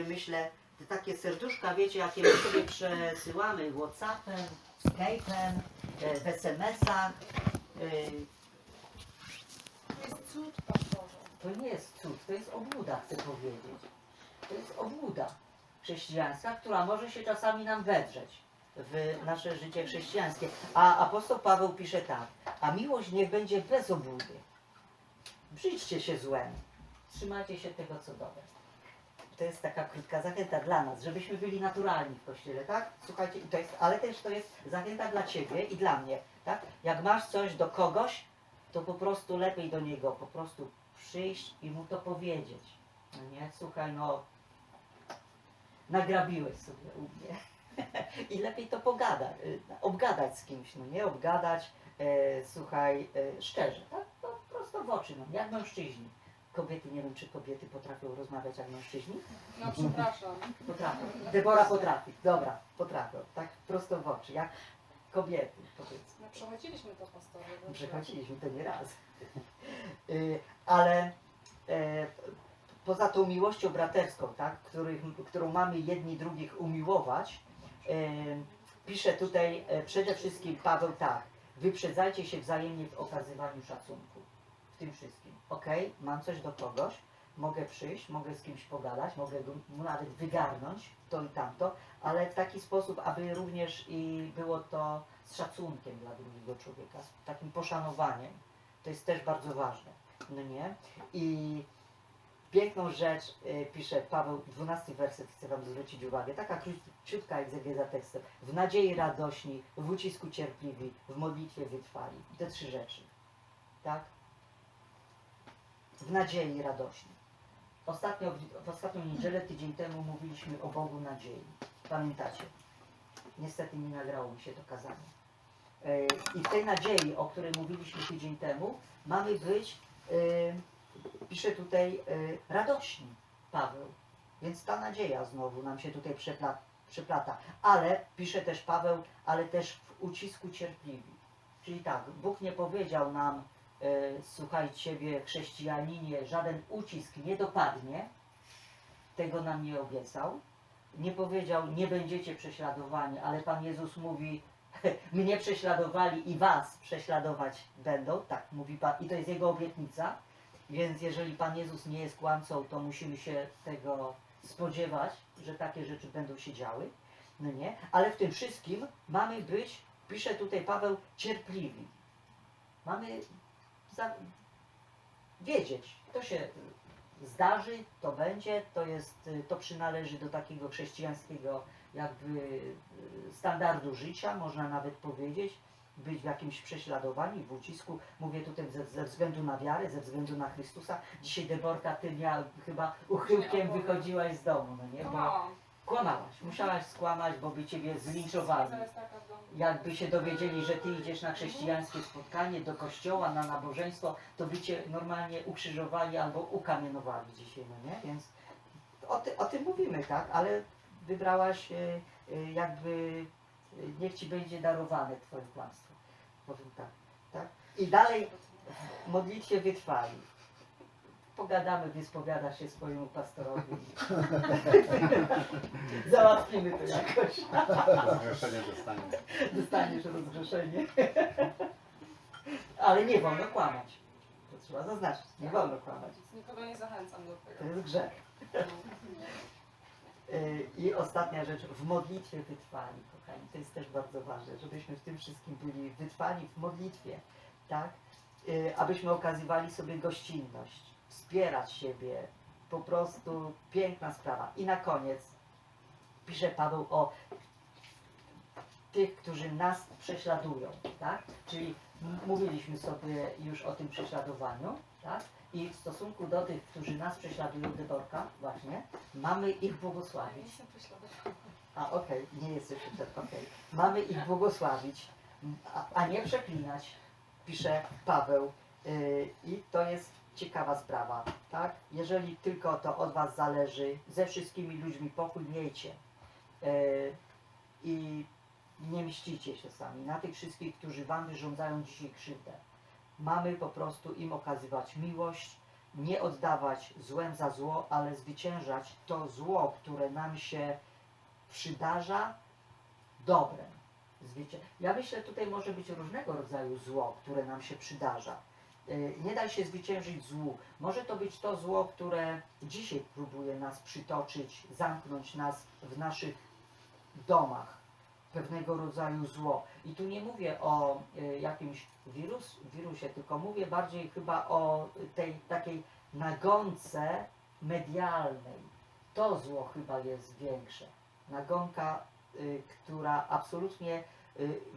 sobie myślę, te takie serduszka, wiecie, jakie my sobie przesyłamy Whatsappem, Skype'em, e, w SMS-ach. e, To jest cud. To nie jest cud, to jest obłuda, chcę powiedzieć. To jest obłuda chrześcijańska, która może się czasami nam wedrzeć w nasze życie chrześcijańskie. A apostoł Paweł pisze tak, a miłość niech będzie bez obłudy. Brzydźcie się złem, trzymajcie się tego, co dobre. To jest taka krótka zachęta dla nas, żebyśmy byli naturalni w Kościele, tak? Słuchajcie, to jest, ale też to jest zachęta dla Ciebie i dla mnie, tak? Jak masz coś do kogoś, to po prostu lepiej do niego po prostu przyjść i mu to powiedzieć. No nie, słuchaj, no nagrabiłeś sobie u mnie. I lepiej to pogadać, y, obgadać z kimś, no nie, obgadać, e, słuchaj, e, szczerze, tak? No, prosto w oczy, no, jak mężczyźni. Kobiety, nie wiem, czy kobiety potrafią rozmawiać jak mężczyźni? No przepraszam. Potrafią. Debora potrafi, dobra, potrafią, tak prosto w oczy, jak kobiety, powiedzmy. No przechodziliśmy to, dobrze. Przechodziliśmy to nie raz. Y, Ale e, poza tą miłością braterską, tak, których, którą mamy jedni drugich umiłować, e, pisze tutaj e, przede wszystkim Paweł tak, wyprzedzajcie się wzajemnie w okazywaniu szacunku. Tym wszystkim. Ok, mam coś do kogoś, mogę przyjść, mogę z kimś pogadać, mogę mu nawet wygarnąć to i tamto, ale w taki sposób, aby również i było to z szacunkiem dla drugiego człowieka, z takim poszanowaniem. To jest też bardzo ważne. No nie? I piękną rzecz y, pisze Paweł, 12 werset, chcę Wam zwrócić uwagę. Taka króciutka egzegeza tekstem. W nadziei radośni, w ucisku cierpliwi, w modlitwie wytrwali. Te trzy rzeczy. Tak? W nadziei radośni. Ostatnio, w, ostatnią niedzielę, tydzień temu mówiliśmy o Bogu nadziei. Pamiętacie? Niestety nie nagrało mi się to kazanie. E, I w tej nadziei, o której mówiliśmy tydzień temu, mamy być, e, pisze tutaj, e, radośni Paweł. Więc ta nadzieja znowu nam się tutaj przepla, przeplata. Ale, pisze też Paweł, ale też w ucisku cierpliwi. Czyli tak, Bóg nie powiedział nam, słuchaj Ciebie chrześcijaninie, żaden ucisk nie dopadnie, tego nam nie obiecał. Nie powiedział, nie będziecie prześladowani, ale Pan Jezus mówi, mnie prześladowali i was prześladować będą, tak mówi Pan, i to jest Jego obietnica. Więc jeżeli Pan Jezus nie jest kłamcą, to musimy się tego spodziewać, że takie rzeczy będą się działy. No nie? Ale w tym wszystkim mamy być, pisze tutaj Paweł, cierpliwi. Mamy wiedzieć, to się zdarzy, to będzie, to jest, to przynależy do takiego chrześcijańskiego jakby y, standardu życia, można nawet powiedzieć, być w jakimś prześladowaniu, w ucisku. Mówię tutaj ze, ze względu na wiarę, ze względu na Chrystusa. Dzisiaj Deborka, ty miał, chyba uchyłkiem wychodziłaś z domu, no nie? Bo kłamałaś, musiałaś skłamać, bo by ciebie zlinczowali. Jakby się dowiedzieli, że ty idziesz na chrześcijańskie spotkanie, do kościoła, na nabożeństwo, to by cię normalnie ukrzyżowali albo ukamienowali dzisiaj, no nie? Więc o, ty, o tym mówimy, tak? Ale wybrałaś y, y, jakby, niech ci będzie darowane twoje kłamstwo. Powiem tak, tak? I dalej w modlitwie wytrwali. Pogadamy, wyspowiadasz się swojemu pastorowi. Załatwimy to jakoś. Zgłoszenie dostanie. Dostaniesz rozgrzeszenie. Ale nie wolno kłamać. To trzeba zaznaczyć. Nie wolno kłamać. Nikogo nie zachęcam do To tego. jest grzech. Y, I ostatnia rzecz, w modlitwie wytrwali, kochani. To jest też bardzo ważne, żebyśmy w tym wszystkim byli wytrwali w modlitwie, tak? Y, Abyśmy okazywali sobie gościnność, wspierać siebie. Po prostu piękna sprawa. I na koniec pisze Paweł o tych, którzy nas prześladują, tak? Czyli mówiliśmy sobie już o tym prześladowaniu, tak? I w stosunku do tych, którzy nas prześladują, Deborka, właśnie, mamy ich Ja błogosławić. jestem prześladowana. A okej, nie jesteś jeszcze, okej. Mamy ich błogosławić, a, a nie przeklinać, pisze Paweł. Yy, I to jest ciekawa sprawa, tak? Jeżeli tylko to od Was zależy, ze wszystkimi ludźmi pokój miejcie. Yy, I nie mścicie się sami na tych wszystkich, którzy Wam wyrządzają dzisiaj krzywdę. Mamy po prostu im okazywać miłość, nie oddawać złem za zło, ale zwyciężać to zło, które nam się przydarza dobrem. Ja myślę, tutaj może być różnego rodzaju zło, które nam się przydarza. Y, Nie da się zwyciężyć złu. Może to być to zło, które dzisiaj próbuje nas przytoczyć, zamknąć nas w naszych domach. Pewnego rodzaju zło. I tu nie mówię o y, jakimś wirus, wirusie, tylko mówię bardziej chyba o tej takiej nagonce medialnej. To zło chyba jest większe. Nagonka, y, która absolutnie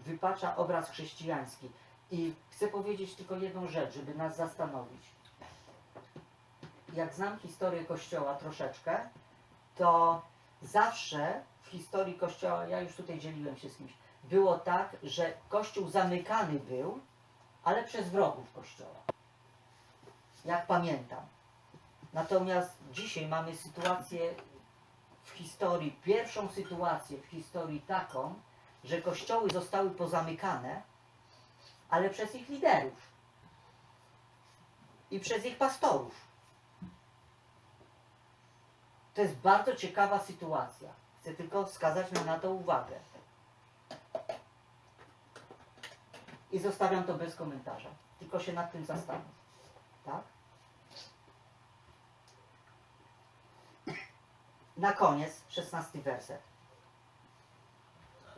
wypacza obraz chrześcijański. I chcę powiedzieć tylko jedną rzecz, żeby nas zastanowić. Jak znam historię Kościoła troszeczkę, to zawsze w historii Kościoła, ja już tutaj dzieliłem się z kimś, było tak, że Kościół zamykany był, ale przez wrogów Kościoła. Jak pamiętam. Natomiast dzisiaj mamy sytuację w historii, pierwszą sytuację w historii taką, że kościoły zostały pozamykane, ale przez ich liderów i przez ich pastorów. To jest bardzo ciekawa sytuacja. Chcę tylko wskazać na, to uwagę. I zostawiam to bez komentarza. Tylko się nad tym zastanów. Tak? Na koniec, szesnasty werset.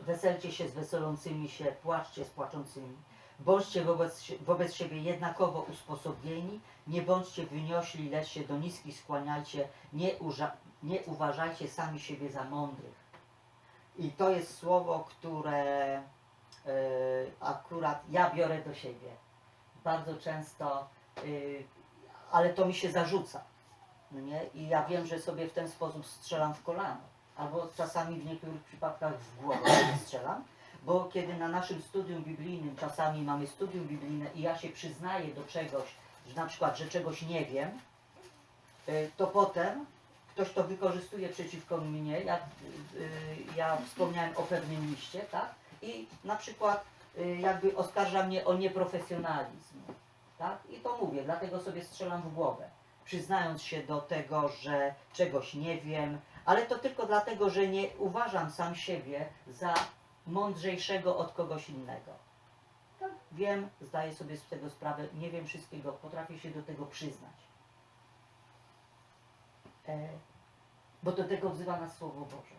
Weselcie się z weselącymi się, płaczcie z płaczącymi. Bądźcie wobec, wobec siebie jednakowo usposobieni, nie bądźcie wyniośli, lecz się do niskich skłaniajcie, nie, uża- nie uważajcie sami siebie za mądrych. I to jest słowo, które e, akurat ja biorę do siebie. Bardzo często, y, ale to mi się zarzuca. No nie? I ja wiem, że sobie w ten sposób strzelam w kolano. Albo czasami w niektórych przypadkach w głowę strzelam. Bo kiedy na naszym studium biblijnym czasami mamy studium biblijne i ja się przyznaję do czegoś, że na przykład, że czegoś nie wiem, y, to potem ktoś to wykorzystuje przeciwko mnie. Ja, y, ja wspomniałem o pewnym liście, tak? I na przykład y, jakby oskarża mnie o nieprofesjonalizm. Tak? I to mówię, dlatego sobie strzelam w głowę przyznając się do tego, że czegoś nie wiem, ale to tylko dlatego, że nie uważam sam siebie za mądrzejszego od kogoś innego. Tak, wiem, zdaję sobie z tego sprawę, nie wiem wszystkiego, potrafię się do tego przyznać. E, bo do tego wzywa nas Słowo Boże.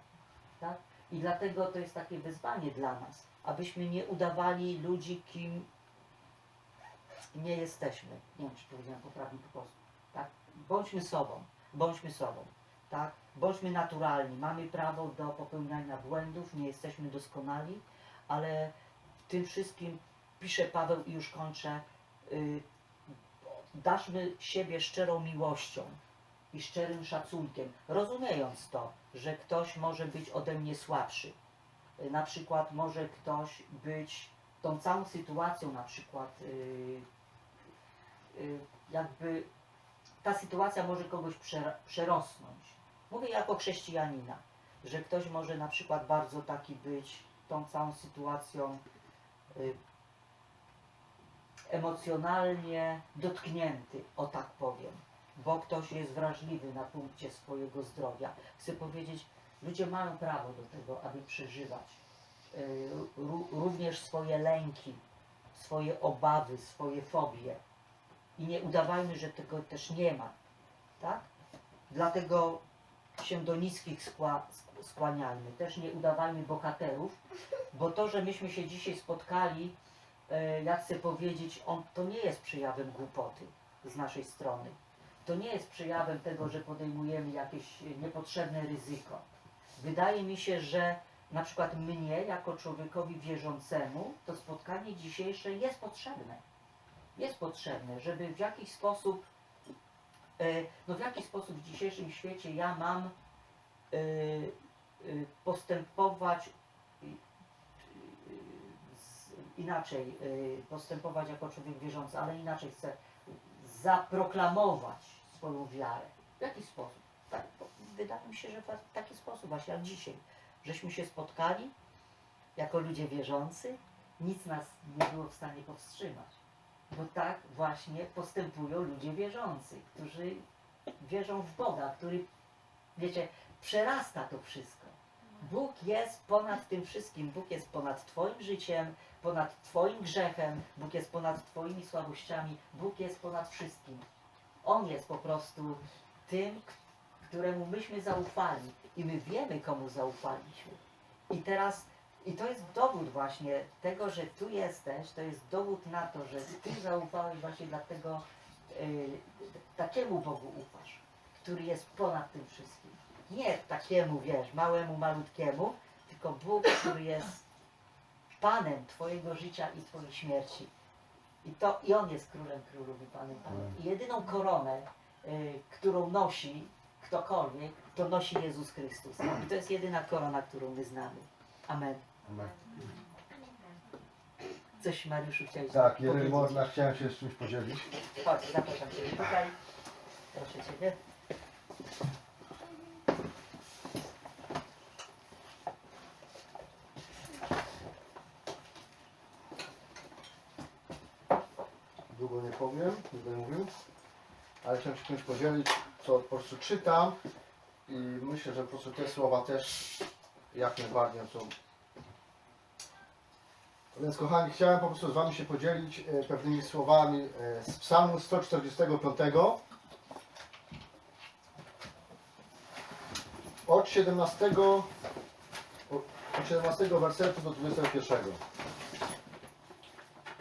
Tak? I dlatego to jest takie wyzwanie dla nas, abyśmy nie udawali ludzi, kim nie jesteśmy. Nie wiem, czy powiedziałem poprawnie po polsku. Tak? Bądźmy sobą, bądźmy sobą. Tak? Bądźmy naturalni. Mamy prawo do popełniania błędów, nie jesteśmy doskonali, ale w tym wszystkim pisze Paweł i już kończę. Y, daszmy siebie szczerą miłością i szczerym szacunkiem, rozumiejąc to, że ktoś może być ode mnie słabszy. Y, Na przykład może ktoś być tą całą sytuacją, na przykład y, y, jakby ta sytuacja może kogoś przer- przerosnąć. Mówię jako chrześcijanina, że ktoś może na przykład bardzo taki być tą całą sytuacją y, emocjonalnie dotknięty, o tak powiem, bo ktoś jest wrażliwy na punkcie swojego zdrowia. Chcę powiedzieć, ludzie mają prawo do tego, aby przeżywać y, ró- również swoje lęki, swoje obawy, swoje fobie. I nie udawajmy, że tego też nie ma. Tak? Dlatego się do niskich skła, skłaniajmy. Też nie udawajmy bohaterów, bo to, że myśmy się dzisiaj spotkali, e, ja chcę powiedzieć, on, to nie jest przejawem głupoty z naszej strony. To nie jest przejawem tego, że podejmujemy jakieś niepotrzebne ryzyko. Wydaje mi się, że na przykład mnie, jako człowiekowi wierzącemu, to spotkanie dzisiejsze jest potrzebne jest potrzebne, żeby w jakiś sposób, no w jaki sposób w dzisiejszym świecie ja mam e, e, postępować e, e, inaczej, e, postępować jako człowiek wierzący, ale inaczej chcę zaproklamować swoją wiarę. W jaki sposób? Tak, wydaje mi się, że w taki sposób, właśnie jak dzisiaj, żeśmy się spotkali jako ludzie wierzący, nic nas nie było w stanie powstrzymać Bo tak właśnie postępują ludzie wierzący, którzy wierzą w Boga, który, wiecie, przerasta to wszystko. Bóg jest ponad tym wszystkim. Bóg jest ponad Twoim życiem, ponad Twoim grzechem, Bóg jest ponad Twoimi słabościami, Bóg jest ponad wszystkim. On jest po prostu tym, któremu myśmy zaufali i my wiemy, komu zaufaliśmy. I teraz, i to jest dowód właśnie tego, że tu jesteś, to jest dowód na to, że Ty zaufałeś właśnie dlatego y, takiemu Bogu ufasz, który jest ponad tym wszystkim. Nie takiemu, wiesz, małemu, malutkiemu, tylko Bóg, który jest Panem Twojego życia i Twojej śmierci. I, to, I On jest Królem Królów i Panem. I jedyną koronę, y, którą nosi ktokolwiek, to nosi Jezus Chrystus. I to jest jedyna korona, którą my znamy. Amen. Coś Mariuszu chciałeś Tak, jeżeli powiedzieć? można, chciałem się z czymś podzielić. Chodź, zapraszam Cię tutaj. Proszę Ciebie. Długo nie powiem, nie będę mówił, ale chciałem się czymś podzielić, co po prostu czytam i myślę, że po prostu te słowa też jak najbardziej są. Więc kochani, chciałem po prostu z Wami się podzielić e, pewnymi słowami e, z psalmu 145 od 17, o- od 17 wersetu do 21.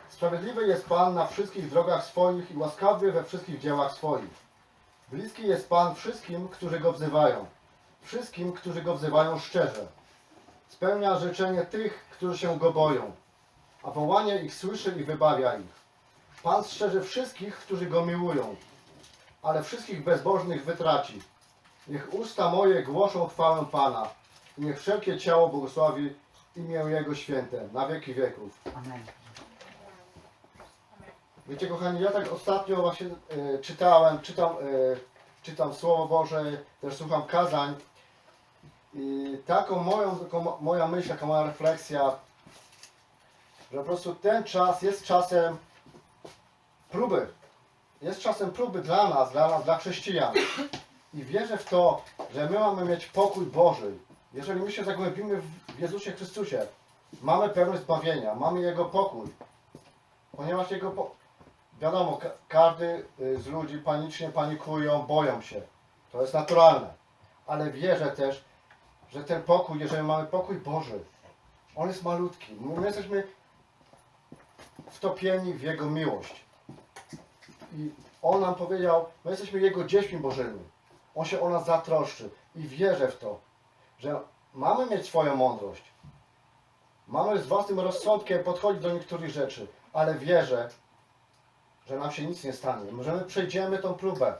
Sprawiedliwy jest Pan na wszystkich drogach swoich i łaskawy we wszystkich dziełach swoich. Bliski jest Pan wszystkim, którzy Go wzywają. Wszystkim, którzy Go wzywają szczerze. Spełnia życzenie tych, którzy się Go boją. A wołanie ich słyszy i wybawia ich. Pan strzeże wszystkich, którzy Go miłują. Ale wszystkich bezbożnych wytraci. Niech usta moje głoszą chwałę Pana. I niech wszelkie ciało błogosławi imię Jego święte na wieki wieków. Amen. Wiecie kochani, ja tak ostatnio właśnie e, czytałem, czytam, e, czytam Słowo Boże, też słucham kazań i taką moją, taką mo- moja myśl, taka moja refleksja, że po prostu ten czas jest czasem próby. Jest czasem próby dla nas, dla nas, dla chrześcijan. I wierzę w to, że my mamy mieć pokój Boży. Jeżeli my się zagłębimy w Jezusie Chrystusie, mamy pewność zbawienia, mamy Jego pokój. Ponieważ Jego po... Wiadomo, ka- każdy y, z ludzi panicznie panikują, boją się. To jest naturalne. Ale wierzę też, że ten pokój, jeżeli mamy pokój Boży, on jest malutki. My my jesteśmy wtopieni w Jego miłość. I On nam powiedział, my jesteśmy Jego dziećmi Bożymi. On się o nas zatroszczy. I wierzę w to, że mamy mieć swoją mądrość. Mamy z własnym rozsądkiem podchodzić do niektórych rzeczy, ale wierzę, że nam się nic nie stanie. Że my przejdziemy tą próbę.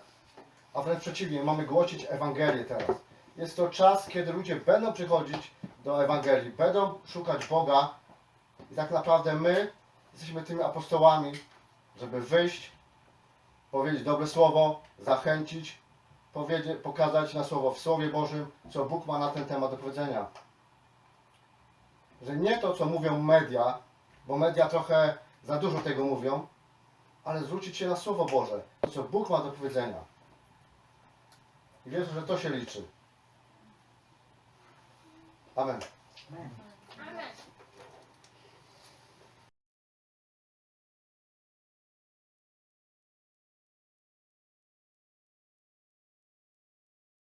A wręcz przeciwnie, mamy głosić Ewangelię teraz. Jest to czas, kiedy ludzie będą przychodzić do Ewangelii, będą szukać Boga i tak naprawdę my jesteśmy tymi apostołami, żeby wyjść, powiedzieć dobre słowo, zachęcić, pokazać na słowo w Słowie Bożym, co Bóg ma na ten temat do powiedzenia. Że nie to, co mówią media, bo media trochę za dużo tego mówią, ale zwrócić się na Słowo Boże, co Bóg ma do powiedzenia. I wierzę, że to się liczy. Amen. Amen.